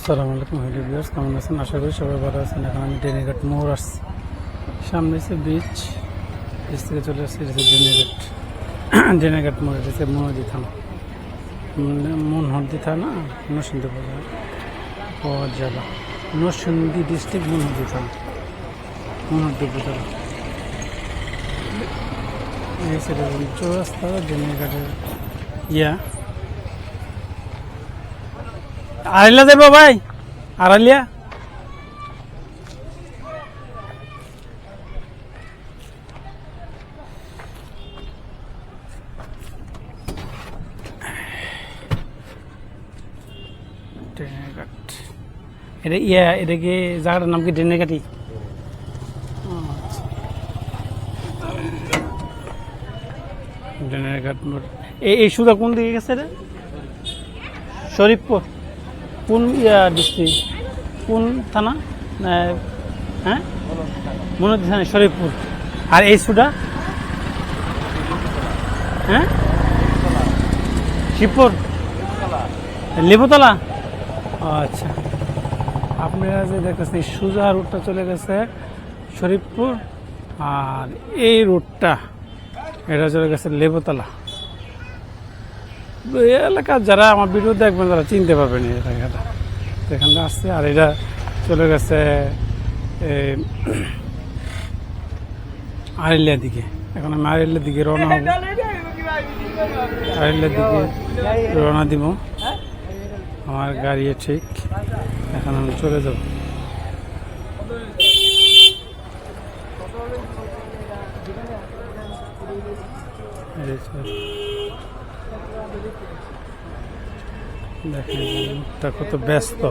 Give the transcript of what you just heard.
আসসালামু আলাইকুম, hello viewers, কেমন আছেন? আশা করি সবাই ভালো আছেন। এখন আমি ডেনিঘাট মোড় আসছি। সামনে হচ্ছে বিচ বিচ থেকে চলে আসছি, এটা ডেনিঘাট। ডেনিঘাট মোড়, এটা হচ্ছে মনোদি থানা। মনহরদি থানা, নরসিংদী বাজার পাওয়া জেলা নরসিংদী ডিস্ট্রিক্ট মনহরদি থানা। মনহরদি উপজেলা। এই সেটা চৌরাস্তা ডেনিঘাটের ইয়া। আড়াইলা দেবো ভাই? আড়াইলিয়া ইয়া কি নাম কি ট্রেনেঘাটি ট্রেনেঘাট মোড়। এই এই সুদা কোন দিকে গেছে শরীফপুর। কোন ডিস্ট্রিক্ট কোন থানা? হ্যাঁ? মনোজি থানা, শরীফপুর। আর এই সুডা? হ্যাঁ? শিবপুর? লেবুতলা? আচ্ছা। আপনারা যে দেখতেছেন সুজা রুটটা চলে গেছে শরীফপুর, আর এই রুটটা এটা চলে গেছে লেবুতলা। এলাকার যারা আমার ভিডিও দেখবেন তারা চিনতে পারবেন এই এলাকাটা। এখানে আসছে আর এটা চলে গেছে এই, আড়িলিয়ার দিকে। এখন আমি আড়িলিয়ার দিকে রওনা হব। আড়িলিয়ার দিকে রওনা দিব। আমার গাড়ি ঠিক। এখন আমি চলে যাব। দেখেন কত ব্যস্ত।